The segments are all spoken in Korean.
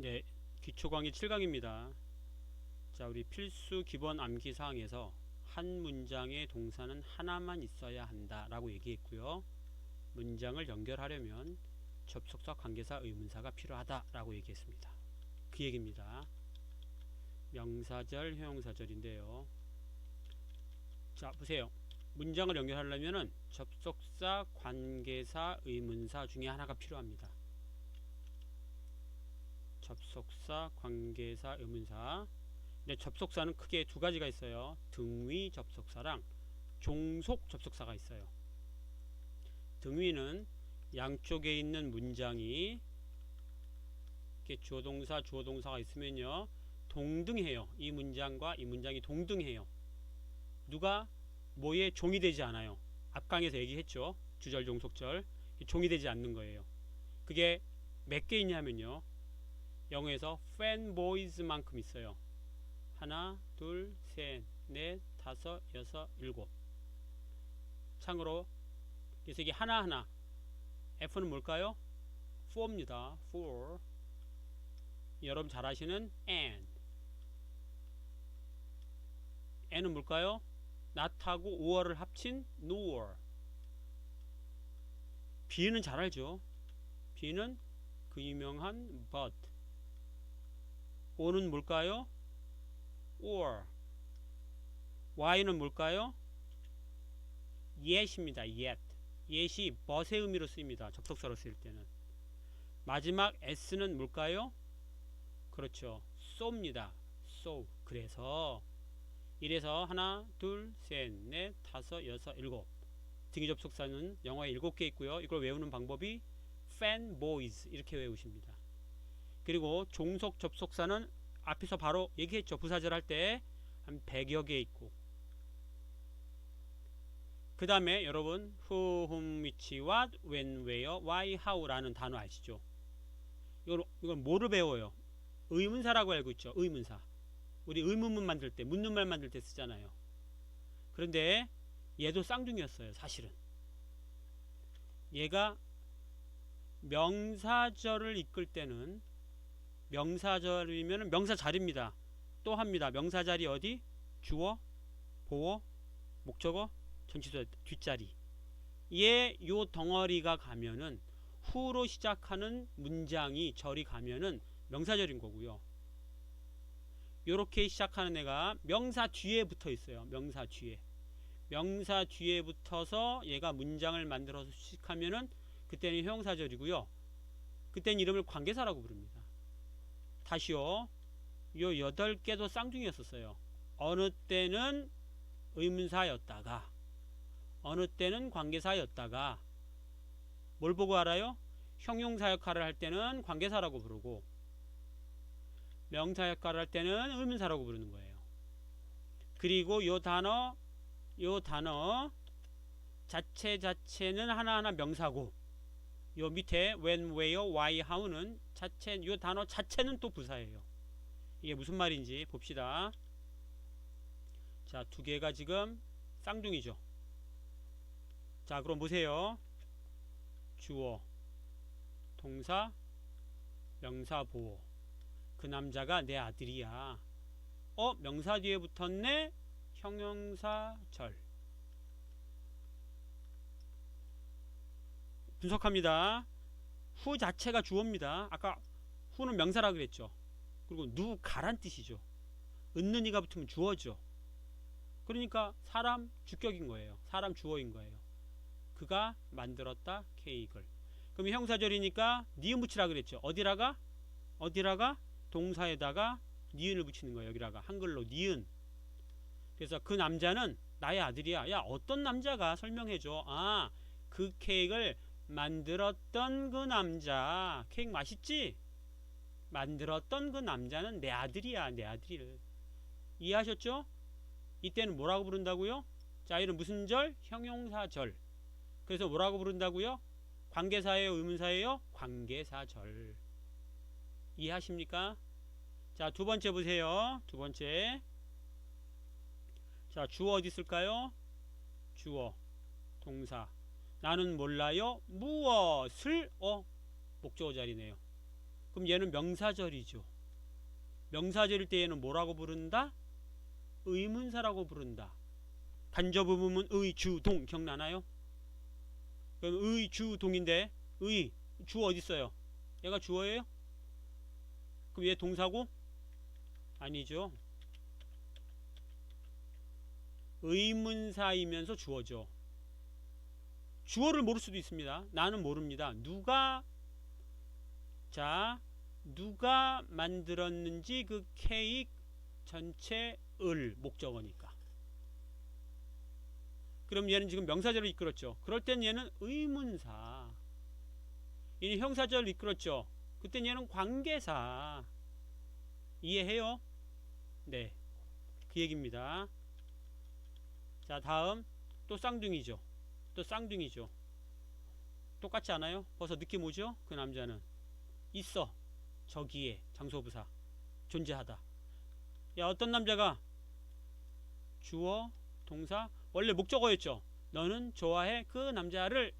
네, 기초 강의 7강입니다. 자, 우리 필수 기본 암기 사항에서 한 문장의 동사는 하나만 있어야 한다라고 얘기했고요. 문장을 연결하려면 접속사 관계사 의문사가 필요하다라고 얘기했습니다. 그 얘기입니다. 명사절, 형용사절인데요. 자, 보세요. 문장을 연결하려면은 접속사, 관계사, 의문사 중에 하나가 필요합니다. 접속사, 관계사, 의문사. 근데 접속사는 크게 두 가지가 있어요. 등위 접속사랑 종속 접속사가 있어요. 등위는 양쪽에 있는 문장이 이렇게 주어 동사, 주어 동사가 있으면요. 동등해요. 이 문장과 이 문장이 동등해요. 누가 뭐에 종이 되지 않아요. 앞강에서 얘기했죠. 주절, 종속절. 종이 되지 않는 거예요. 그게 몇 개 있냐면요. 영어에서 fanboys만큼 있어요. 하나, 둘, 셋, 넷, 다섯, 여섯, 일곱. 참고로 그래서 이게 하나하나 F는 뭘까요? for입니다. for. 여러분 잘 아시는 and. n은 뭘까요? not하고 or를 합친 nor. b는 잘 알죠. b는 그 유명한 but. O는 뭘까요? or. y는 뭘까요? yet입니다. yet. yet이 but의 의미로 쓰입니다. 접속사로 쓰일 때는. 마지막 s는 뭘까요? 그렇죠. so입니다. so. 그래서 이래서 하나, 둘, 셋, 넷, 다섯, 여섯, 일곱. 등위 접속사는 영어에 일곱 개 있고요. 이걸 외우는 방법이 fanboys 이렇게 외우십니다. 그리고 종속 접속사는 앞에서 바로 얘기했죠. 부사절 할 때 한 100여 개 있고. 그 다음에 여러분 who, whom, which, what, when, where, why, how라는 단어 아시죠? 이걸, 이걸 뭐를 배워요? 의문사라고 알고 있죠. 의문사. 우리 의문문 만들 때 묻는 말 만들 때 쓰잖아요. 그런데 얘도 쌍둥이였어요. 사실은. 얘가 명사절을 이끌 때는 명사절이면 명사 자리입니다. 또 합니다. 명사 자리 어디? 주어, 보어, 목적어, 전치사 뒷자리. 얘요 덩어리가 가면은 후로 시작하는 문장이 절이 가면은 명사절인 거고요. 요렇게 시작하는 애가 명사 뒤에 붙어 있어요. 명사 뒤에. 명사 뒤에 붙어서 얘가 문장을 만들어서 시작하면은 그때는 형용사절이고요. 그때는 이름을 관계사라고 부릅니다. 다시요. 요 여덟 개도 쌍둥이였었어요. 어느 때는 의문사였다가 어느 때는 관계사였다가 뭘 보고 알아요? 형용사 역할을 할 때는 관계사라고 부르고 명사 역할을 할 때는 의문사라고 부르는 거예요. 그리고 요 단어 요 단어 자체 자체는 하나하나 명사고 요 밑에 when, where, why, how는 자체 요 단어 자체는 또 부사예요. 이게 무슨 말인지 봅시다. 자, 두 개가 지금 쌍둥이죠. 자, 그럼 보세요. 주어, 동사, 명사, 보호. 그 남자가 내 아들이야. 어, 명사 뒤에 붙었네? 형용사 절. 분석합니다. 후 자체가 주어입니다. 아까 후는 명사라 그랬죠. 그리고 누가란 뜻이죠. 은는 이가 붙으면 주어죠. 그러니까 사람 주격인 거예요. 사람 주어인 거예요. 그가 만들었다 케이크를. 그럼 형사절이니까 니은 붙이라 그랬죠. 어디라가? 어디라가? 동사에다가 니은을 붙이는 거예요. 여기다가 한글로 니은. 그래서 그 남자는 나의 아들이야. 야 어떤 남자가 설명해줘. 아 그 케이크를 만들었던 그 남자. 케이크 맛있지? 만들었던 그 남자는 내 아들이야. 내 아들을. 이해하셨죠? 이때는 뭐라고 부른다고요? 자, 이는 무슨 절? 형용사절. 그래서 뭐라고 부른다고요? 관계사예요, 의문사예요? 관계사절. 이해하십니까? 자, 두 번째 보세요. 두 번째. 자, 주어 어디 있을까요? 주어. 동사. 나는 몰라요. 무엇을 어 목적어 자리네요. 그럼 얘는 명사절이죠. 명사절일 때 얘는 뭐라고 부른다? 의문사라고 부른다. 간접 부분은 의, 주, 동 기억나나요? 그럼 의, 주, 동인데 의, 주 어디 있어요? 얘가 주어예요? 그럼 얘 동사고? 아니죠. 의문사이면서 주어죠. 주어를 모를 수도 있습니다. 나는 모릅니다. 누가 자 누가 만들었는지 그 케이크 전체을 목적어니까. 그럼 얘는 지금 명사절을 이끌었죠. 그럴 땐 얘는 의문사. 이 형사절을 이끌었죠. 그땐 얘는 관계사. 이해해요? 네. 그 얘기입니다. 자, 다음 또 쌍둥이죠. 또 쌍둥이죠. 똑같지 않아요? 벌써 느낌 오죠? 그 남자는 있어. 저기에 장소부사 존재하다. 야, 어떤 남자가 주어, 동사 원래 목적어였죠. 너는 좋아해 그 남자를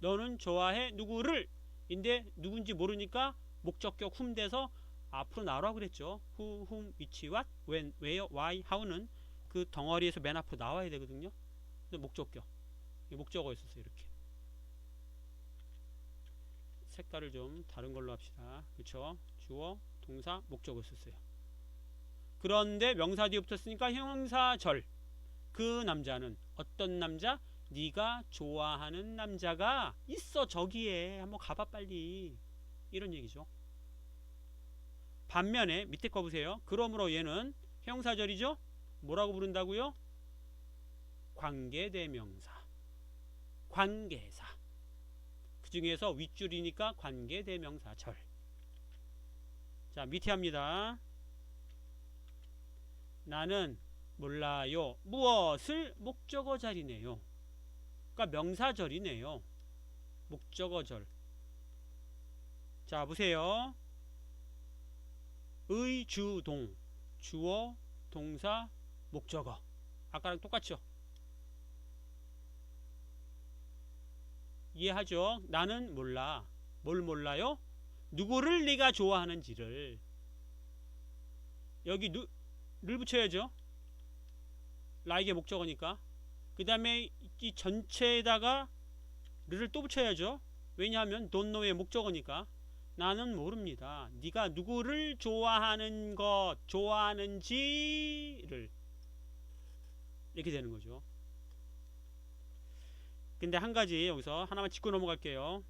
너는 좋아해 누구를 인데 누군지 모르니까 목적격 훔대서 앞으로 나오라고 그랬죠. who, whom, which, what, when, where, why, how는 그 덩어리에서 맨 앞으로 나와야 되거든요. 목적격. 이 목적어였었어요. 이렇게. 색깔을 좀 다른 걸로 합시다. 그렇죠? 주어, 동사, 목적어였었어요. 그런데 명사 뒤에 붙었으니까 형사절. 그 남자는 어떤 남자? 네가 좋아하는 남자가 있어 저기에 한번 가봐 빨리 이런 얘기죠. 반면에 밑에 거 보세요. 그러므로 얘는 형사절이죠. 뭐라고 부른다고요? 관계대명사. 관계사. 그 중에서 윗줄이니까 관계대명사 절. 자, 밑에 합니다. 나는 몰라요. 무엇을 목적어 자리네요. 그러니까 명사절이네요. 목적어절. 자, 보세요. 의주동 주어 동사 목적어 아까랑 똑같죠 이해하죠? 나는 몰라. 뭘 몰라요? 누구를 네가 좋아하는지를. 여기 누, 를 붙여야죠. 라이게 목적어니까. 그 다음에 이 전체에다가 를또 붙여야죠. 왜냐하면 know의 목적어니까. 나는 모릅니다. 네가 누구를 좋아하는 것, 좋아하는지를. 이렇게 되는 거죠. 근데 한 가지 여기서 하나만 짚고 넘어갈게요.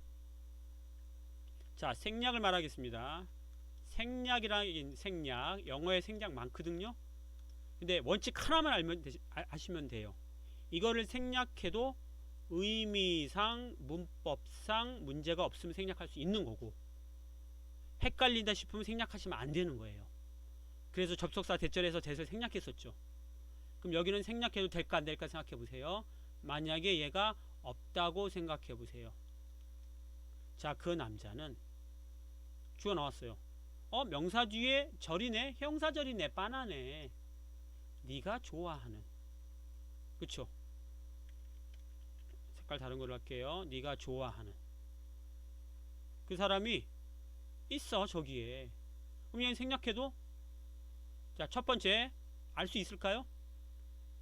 자, 생략을 말하겠습니다. 생략이라는 생략, 영어에 생략 많거든요. 근데 원칙 하나만 알면 되시, 아, 아시면 돼요. 이거를 생략해도 의미상, 문법상 문제가 없으면 생략할 수 있는 거고 헷갈린다 싶으면 생략하시면 안 되는 거예요. 그래서 접속사 대절에서 대를 생략했었죠. 그럼 여기는 생략해도 될까 안 될까 생각해 보세요. 만약에 얘가 없다고 생각해 보세요. 자, 그 남자는 주어 나왔어요. 어, 명사 뒤에 절이네, 형사절이네, 빠나네. 네가 좋아하는. 그쵸? 색깔 다른 걸로 할게요. 네가 좋아하는. 그 사람이 있어 저기에 그럼 얘는 생략해도 자 첫 번째 알 수 있을까요?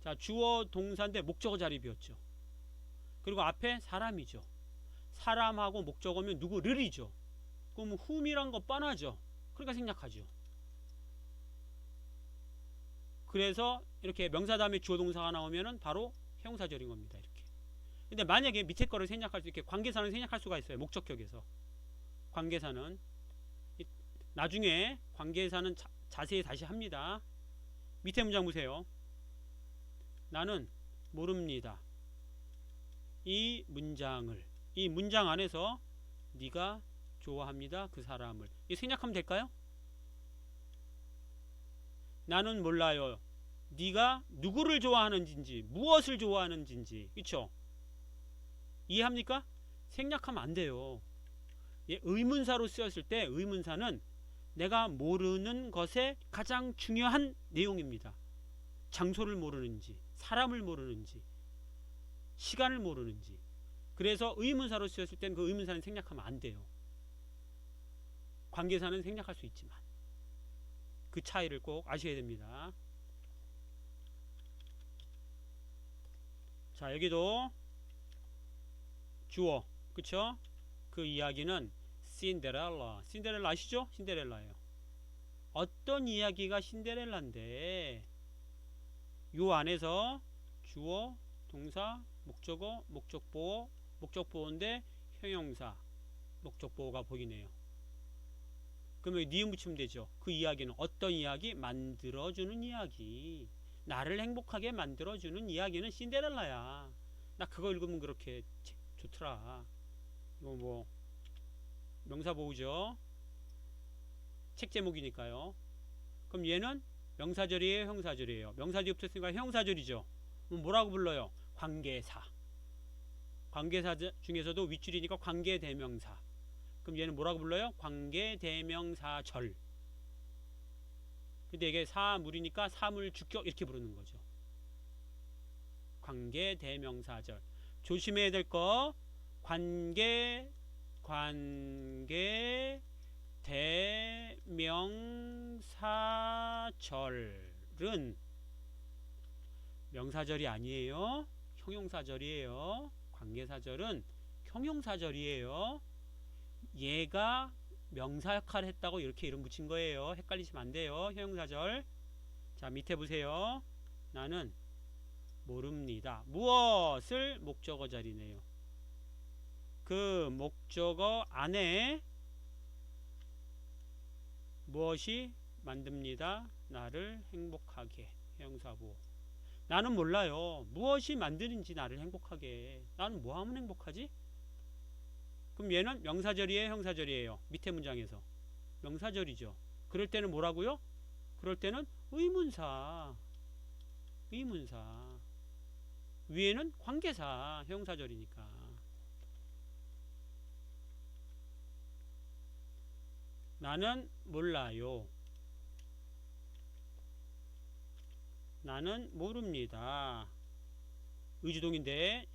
자 주어 동사인데 목적어 자리 비었죠 그리고 앞에 사람이죠. 사람하고 목적어면 누구를이죠. 그럼 whom이란 거 뻔하죠. 그러니까 생략하죠. 그래서 이렇게 명사 다음에 주어 동사가 나오면은 바로 형사절인 겁니다 이렇게. 근데 만약에 밑에 거를 생략할 수 있게 관계사는 생략할 수가 있어요 목적격에서. 관계사는. 나중에 관계사는 자, 자세히 다시 합니다. 밑에 문장 보세요. 나는 모릅니다. 이 문장을 이 문장 안에서 네가 좋아합니다. 그 사람을. 이 생략하면 될까요? 나는 몰라요. 네가 누구를 좋아하는지 무엇을 좋아하는지 그렇죠? 이해합니까? 생략하면 안 돼요. 예, 의문사로 쓰였을 때 의문사는 내가 모르는 것에 가장 중요한 내용입니다. 장소를 모르는지, 사람을 모르는지, 시간을 모르는지. 그래서 의문사로 쓰였을 때는 그 의문사는 생략하면 안 돼요. 관계사는 생략할 수 있지만 그 차이를 꼭 아셔야 됩니다. 자 여기도 주어 그쵸? 그 이야기는 신데렐라 신데렐라 아시죠? 신데렐라예요. 어떤 이야기가 신데렐라인데 요 안에서 주어 동사 목적어 목적보어 목적보어인데 형용사 목적보어가 보이네요. 그러면 니은 붙이면 되죠. 그 이야기는 어떤 이야기? 만들어주는 이야기. 나를 행복하게 만들어주는 이야기는 신데렐라야. 나 그거 읽으면 그렇게 책 좋더라. 이거 뭐 명사 보호죠. 책 제목이니까요. 그럼 얘는 명사절이에요, 형사절이에요. 명사 뒤에 붙었으니까 형사절이죠. 뭐라고 불러요? 관계사. 관계사 중에서도 윗줄이니까 관계대명사. 그럼 얘는 뭐라고 불러요? 관계대명사절. 근데 이게 사물이니까 사물 주격 이렇게 부르는 거죠. 관계대명사절. 조심해야 될 거 관계 관계 대명사절은 명사절이 아니에요. 형용사절이에요. 관계사절은 형용사절이에요. 얘가 명사 역할을 했다고 이렇게 이름 붙인 거예요. 헷갈리시면 안 돼요. 형용사절. 자, 밑에 보세요. 나는 모릅니다. 무엇을 목적어 자리네요. 그 목적어 안에 무엇이 만듭니다. 나를 행복하게. 형용사부. 나는 몰라요. 무엇이 만드는지 나를 행복하게. 나는 뭐 하면 행복하지? 그럼 얘는 명사절이에요, 형사절이에요. 밑에 문장에서. 명사절이죠. 그럴 때는 뭐라고요? 그럴 때는 의문사. 의문사. 위에는 관계사, 형사절이니까. 나는 몰라요. 나는 모릅니다. 의주동인데,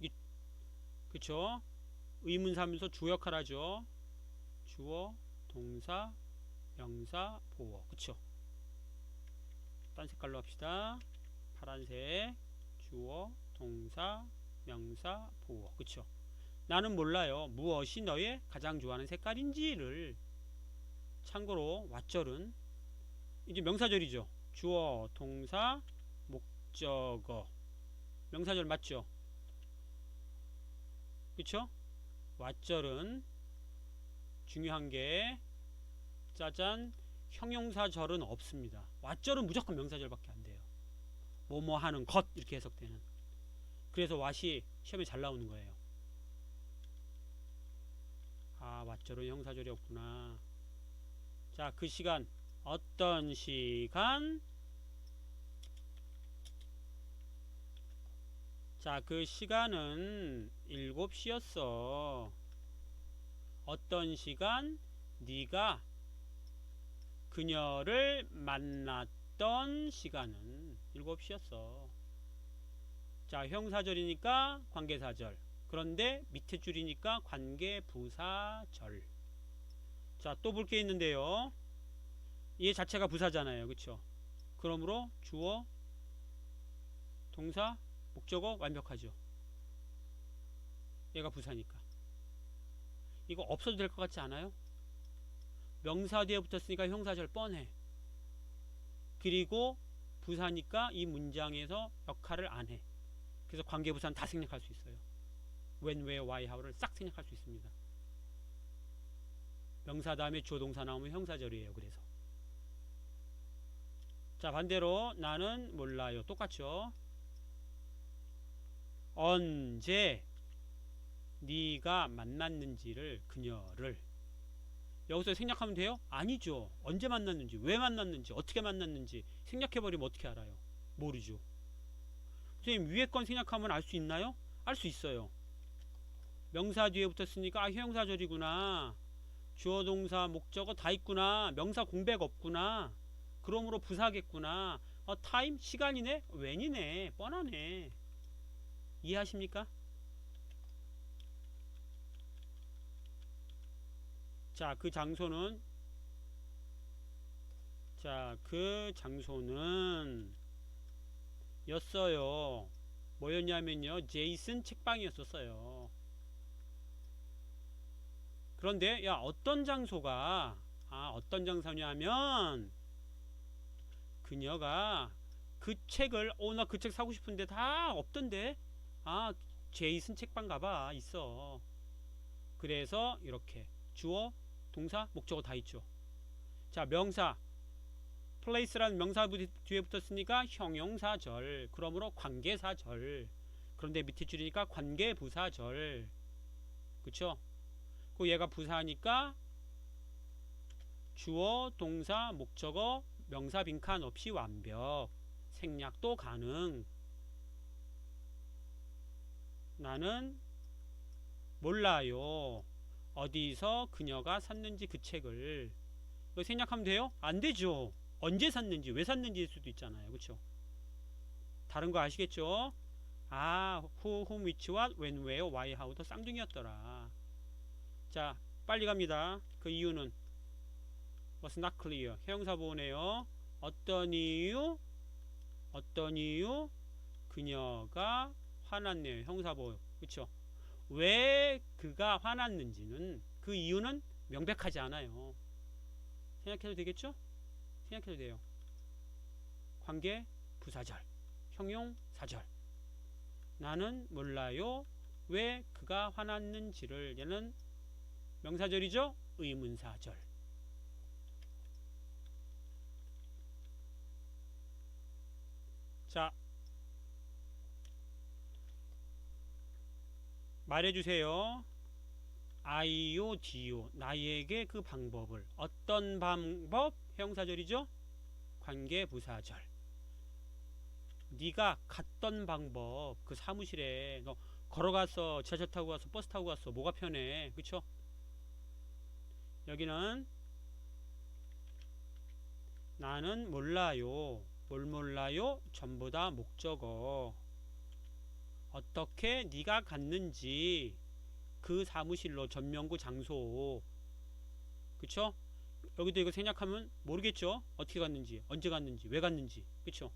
그쵸? 의문사면서 주 역할 하죠. 주어, 동사, 명사, 보어. 그쵸? 딴 색깔로 합시다. 파란색, 주어, 동사, 명사, 보어. 그쵸? 나는 몰라요. 무엇이 너의 가장 좋아하는 색깔인지를. 참고로 왓절은 이제 명사절이죠. 주어, 동사, 목적어. 명사절 맞죠? 그쵸? 왓절은 중요한 게 짜잔 형용사절은 없습니다. 왓절은 무조건 명사절밖에 안 돼요. 뭐뭐 하는 것 이렇게 해석되는. 그래서 왓이 시험에 잘 나오는 거예요. 아 왓절은 형사절이 없구나. 자 그 시간 어떤 시간 자, 그 시간은 7시였어. 어떤 시간? 네가 그녀를 만났던 시간은 7시였어. 자, 형사절이니까 관계사절. 그런데 밑에 줄이니까 관계부사절. 자, 또 볼 게 있는데요. 얘 자체가 부사잖아요. 그쵸? 그러므로 주어, 동사, 목적어 완벽하죠. 얘가 부사니까. 이거 없어도 될 것 같지 않아요? 명사 뒤에 붙었으니까 형사절 뻔해. 그리고 부사니까 이 문장에서 역할을 안 해. 그래서 관계부사는 다 생략할 수 있어요. when, where, why, how를 싹 생략할 수 있습니다. 명사 다음에 주어 동사 나오면 형사절이에요. 그래서 자 반대로 나는 몰라요. 똑같죠. 언제 네가 만났는지를 그녀를 여기서 생략하면 돼요? 아니죠. 언제 만났는지, 왜 만났는지, 어떻게 만났는지 생략해버리면 어떻게 알아요? 모르죠. 선생님 위에 건 생략하면 알 수 있나요? 알 수 있어요. 명사 뒤에 붙었으니까 아 형용사절이구나. 주어 동사 목적어 다 있구나. 명사 공백 없구나. 그러므로 부사겠구나. 어 타임 시간이네. 웬이네. 뻔하네. 이해하십니까? 자, 그 장소는 자, 그 장소는 였어요. 뭐였냐면요. 제이슨 책방이었었어요. 그런데 야, 어떤 장소가 아, 어떤 장소냐면 그녀가 그 책을 어, 나 그 책 사고 싶은데 다 없던데. 아, 제이슨 책방 가봐. 있어. 그래서 이렇게 주어, 동사, 목적어 다 있죠. 자, 명사 place라는 명사 부- 뒤에 붙었으니까 형용사절. 그러므로 관계사절. 그런데 밑에 줄이니까 관계부사절. 그쵸? 그 얘가 부사니까 주어, 동사, 목적어, 명사 빈칸 없이 완벽. 생략도 가능. 나는 몰라요. 어디서 그녀가 샀는지 그 책을. 이거 생략하면 돼요? 안 되죠. 언제 샀는지, 왜 샀는지일 수도 있잖아요. 그쵸? 다른 거 아시겠죠? 아, who, whom, which, what, when, where, why, how 더 쌍둥이였더라. 자, 빨리 갑니다. 그 이유는 was not clear. 형용사 보네요. 어떤 이유? 어떤 이유? 그녀가 화났네요. 형사보. 그쵸? 왜 그가 화났는지는 그 이유는 명백하지 않아요. 생각해도 되겠죠? 생각해도 돼요. 관계 부사절, 형용 사절. 나는 몰라요. 왜 그가 화났는지를 얘는 명사절이죠? 의문사절. 자, 말해주세요. 아이요, 디요. 나에게 그 방법을. 어떤 방법? 형사절이죠? 관계부사절. 네가 갔던 방법, 그 사무실에 너 걸어갔어, 지하철 타고 갔어, 버스 타고 갔어, 뭐가 편해, 그쵸? 여기는 나는 몰라요. 뭘 몰라요? 전부 다 목적어. 어떻게 네가 갔는지 그 사무실로 전명구 장소 그쵸? 여기도 이거 생략하면 모르겠죠? 어떻게 갔는지 언제 갔는지 왜 갔는지 그쵸?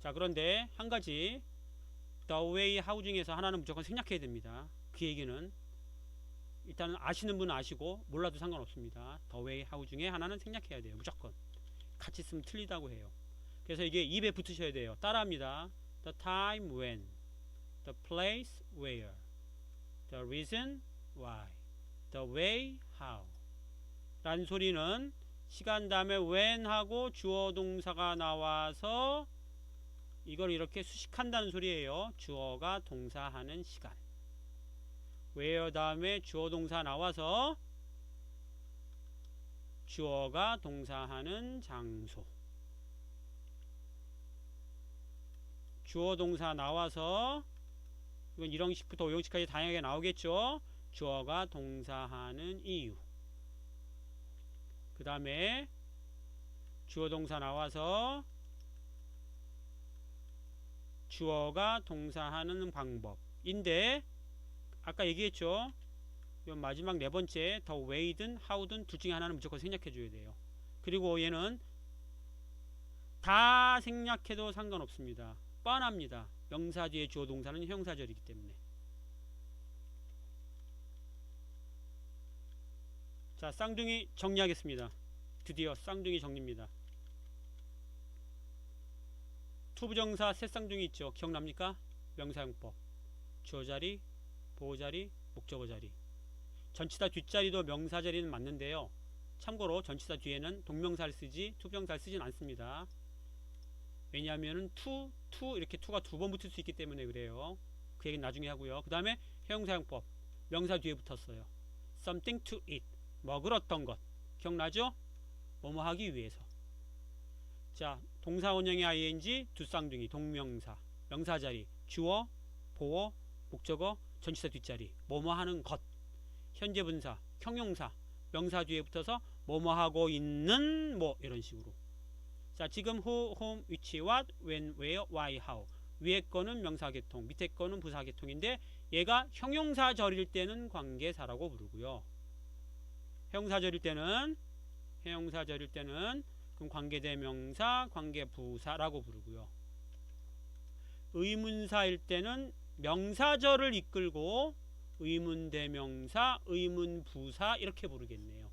자 그런데 한 가지 the way how 중에서 하나는 무조건 생략해야 됩니다 그 얘기는 일단은 아시는 분은 아시고 몰라도 상관없습니다 the way how 중에 하나는 생략해야 돼요 무조건 같이 쓰면 틀리다고 해요 그래서 이게 입에 붙으셔야 돼요. 따라합니다. The time when, the place where, the reason why, the way how. 라는 소리는 시간 다음에 when 하고 주어 동사가 나와서 이걸 이렇게 수식한다는 소리예요. 주어가 동사하는 시간. where 다음에 주어 동사 나와서 주어가 동사하는 장소. 주어 동사 나와서 이건 일형식부터 오형식까지 다양하게 나오겠죠. 주어가 동사하는 이유. 그 다음에 주어 동사 나와서 주어가 동사하는 방법인데 아까 얘기했죠. 이 마지막 네 번째 더 way든 how든 둘 중에 하나는 무조건 생략해 줘야 돼요. 그리고 얘는 다 생략해도 상관없습니다. 뻔합니다. 명사 뒤에 주어 동사는 형사절이기 때문에. 자, 쌍둥이 정리하겠습니다. 드디어 쌍둥이 정리입니다. 투부정사 세 쌍둥이 있죠. 기억납니까? 명사용법. 주어 자리, 보호 자리, 목적어 자리. 전치사 뒷자리도 명사 자리는 맞는데요. 참고로 전치사 뒤에는 동명사를 쓰지 투부정사를 쓰진 않습니다. 왜냐하면은 to, to 이렇게 to가 두 번 붙을 수 있기 때문에 그래요. 그 얘기는 나중에 하고요. 그 다음에 형용사용법 명사 뒤에 붙었어요. something to eat 어떤 것 기억나죠? 뭐뭐 하기 위해서. 자 동사 원형의 ing 두 쌍둥이 동명사 명사 자리 주어 보어 목적어 전치사 뒷자리 뭐뭐 하는 것 현재 분사 형용사 명사 뒤에 붙어서 뭐뭐 하고 있는 뭐 이런 식으로 자 지금 who, whom, which, what, when, where, why, how 위에 거는 명사계통 밑에 거는 부사계통인데 얘가 형용사절일 때는 관계사라고 부르고요 형사절일 때는 형사절일 때는 그럼 관계대명사, 관계부사라고 부르고요. 의문사일 때는 명사절을 이끌고 의문대명사, 의문부사 이렇게 부르겠네요.